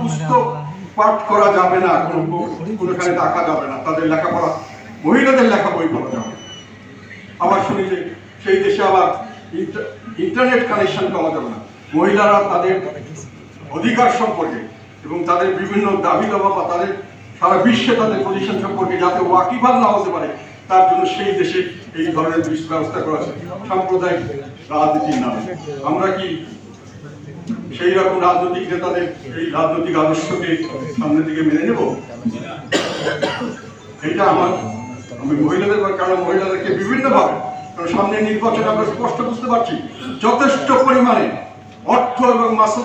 পুস্তক পাঠ করা যাবে না কোনোখানে দেখা যাবে না, তাদের লেখাপড়া, মহিলাদের লেখা বই পড়া যাবে আবার শুনি যে সেই দেশে আবার ইন্টারনেট কানেকশন পাওয়া যাবে না। মহিলারা তাদের অধিকার সম্পর্কে এবং তাদের বিভিন্ন দাবি দাবা বা তাদের সারা বিশ্বে তাদের পজিশন সম্পর্কে যাতে ওয়াকিবাদ না হতে পারে, তার জন্য সেই দেশে এই ধরনের ব্যবস্থা করা আছে। সাম্প্রদায়িক রাজনীতির নামে। আমরা কি সেই রকম রাজনৈতিক নেতাদের এই রাজনৈতিক আদর্শকে সামনের দিকে মেনে নেব? এটা আমার, আমি মহিলাদের কারণ মহিলাদেরকে বিভিন্নভাবে সামনে নির্বাচনে আমরা স্পষ্ট বুঝতে পারছি, যথেষ্ট পরিমাণে অর্থ এবং মাসল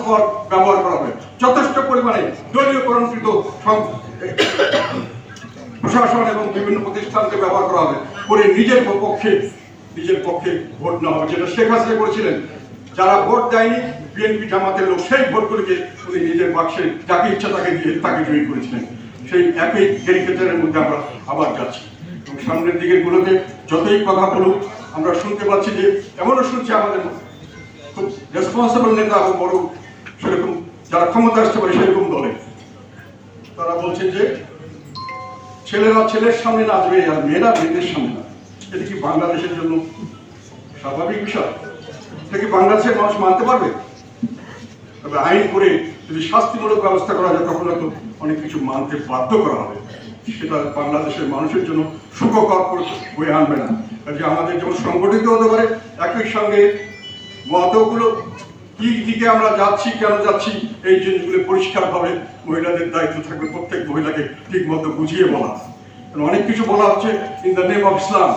ব্যবহার করা হবে যথেষ্ট পরিমাণে দলীয়করণকৃত প্রশাসন এবং বিভিন্ন প্রতিষ্ঠানকে ব্যবহার করা হবে করে নিজের পক্ষে নিজের পক্ষে ভোট নেওয়া হবে, যেটা শেখ হাসিনা করেছিলেন। যারা ভোট দেয়নি, বিএনপি জামাতের লোক সেই ভোটগুলিকে উনি নিজের বাক্সে যাকে ইচ্ছা তাকে দিয়ে তাকে জয়ী করেছিলেন। সেই একই ক্যারিকেচারের মধ্যে আমরা আবার যাচ্ছি। এবং সামনের দিকের গুলোতে যতই কথা বলুক, আমরা শুনতে পাচ্ছি যে, এমনও শুনছি আমাদের খুব রেসপন্সিবল নেতা এবং বড় সেরকম যারা ক্ষমতা আসতে পারে সেরকম দলে। তারা বলছেন যে, ছেলেরা ছেলের সামনে নাচবে আর মেয়েরা মেয়েদের সামনে নাচবে এটা কি বাংলাদেশের জন্য স্বাভাবিক বিষয়? এটা কি বাংলাদেশের মানুষ মানতে পারবে? তবে আইন করে যদি শাস্তিমূলক ব্যবস্থা করা যায়, তখন হয়তো অনেক কিছু মানতে বাধ্য করা হবে। সেটা বাংলাদেশের মানুষের জন্য সুখকর করে হয়ে আনবে না। কাজে আমাদের যেমন সংগঠিত হতে পারে, একই সঙ্গে মতগুলো কি দিকে আমরা যাচ্ছি, কেন যাচ্ছি, এই জিনিসগুলো পরিষ্কারভাবে মহিলাদের দায়িত্ব থাকবে, প্রত্যেক মহিলাকে ঠিক মতো বুঝিয়ে বলা। অনেক কিছু বলা হচ্ছে in the name of Islam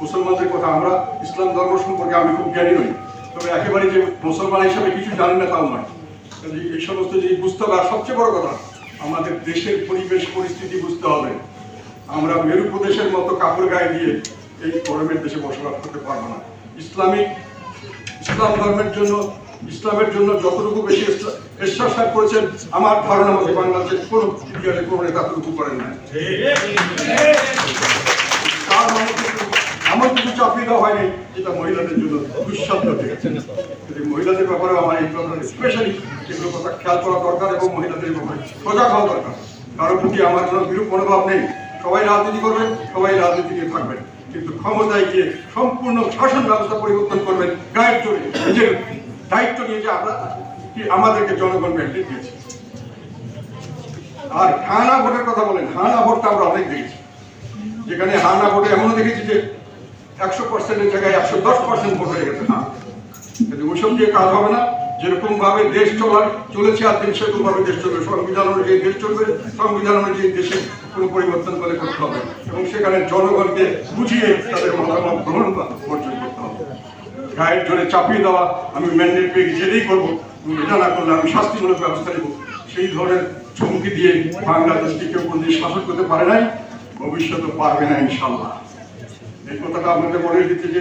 মুসলমানদের কথা আমরা ইসলাম ধর্ম সম্পর্কে আমি খুব জ্ঞানী নই। তবে একেবারে যে মুসলমান হিসাবে কিছু জানি না তাও নয়। এই সমস্ত জিনিস বুঝতে হবে সবচেয়ে বড় কথা, আমাদের দেশের পরিবেশ, পরিস্থিতি বুঝতে হবে। আমরা মেরু প্রদেশের মতো কাপড় গায়ে দিয়ে এই গরমের দেশে বসবাস করতে পারব না। ইসলামিক, ইসলাম ধর্মের জন্য, ইসলামের জন্য যতটুকু বেশি এস্টার করেছেন, আমার ধারণা মতে বাংলাদেশের কোন ইতিহাসে কোনো নেতা করেন না তার মানে কিন্তু এমন কিছু চাপিয়ে দেওয়া হয়নি যেটা মহিলাদের জন্য দুঃসাধ্য থেকে যদি মহিলাদের ব্যাপারে আমার ব্যাপারে স্পেশালি এগুলো কথা খেয়াল করা দরকার এবং মহিলাদের ব্যাপারে সজাগ হওয়া দরকার। কারোর প্রতি আমার কোনো বিরূপ মনোভাব নেই। সবাই রাজনীতি করবেন সবাই রাজনীতি থাকবেন। কিন্তু ক্ষমতায় গিয়ে সম্পূর্ণ শাসন ব্যবস্থা পরিবর্তন করবেন, গায়ের জোরে, নিজের দায়িত্ব নিয়ে যে আমরা আমাদেরকে জনগণ ম্যান্ডেট দিয়েছে আর হানা ভোটের কথা বলেন, হানা ভোটটা আমরা অনেক দেখেছি। যেখানে হানা ভোটে এমনও দেখেছি যে একশো পার্সেন্টের জায়গায় একশো দশ পার্সেন্ট ভোট হয়ে গেছে হ্যাঁ। কিন্তু দিয়ে কাজ হবে না, যেরকম ভাবে দেশ চলার চলেছে আর দিন সেরকম ভাবে দেশ চলবে, সংবিধান অনুযায়ী দেশ চলবে, সংবিধান অনুযায়ী দেশে কোনো পরিবর্তন করে করতে হবে এবং সেখানে জনগণকে বুঝিয়ে তাদের মতামত গ্রহণ বা করতে হবে। গায়ের জোরে চাপিয়ে দেওয়া, আমি ম্যান্ডেট পেয়ে যেটাই করব এটা না করলে আমি শাস্তিমূলক ব্যবস্থা নেব। সেই ধরনের চমকি দিয়ে বাংলাদেশকে কেউ কোনদিন শাসন করতে পারে নাই ভবিষ্যতে পারবে না ইনশাল্লাহ। এই কথাটা আপনাদের বলে দিতে